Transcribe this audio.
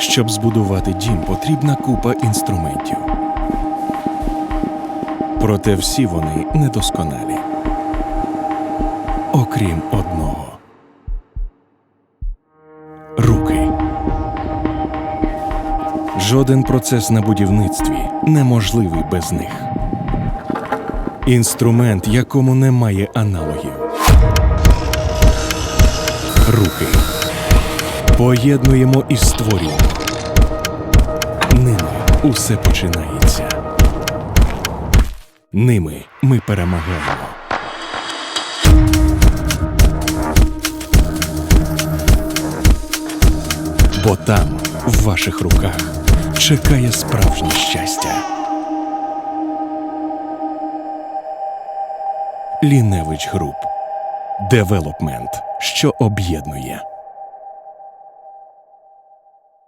Щоб збудувати дім, потрібна купа інструментів. Проте всі вони недосконалі. Окрім одного. Руки. Жоден процес на будівництві неможливий без них. Інструмент, якому немає аналогів. Руки. Поєднуємо і створюємо. Ними усе починається. Ними ми перемагаємо. Бо там, в ваших руках, чекає справжнє щастя. Ліневич Груп. Девелопмент, що об'єднує.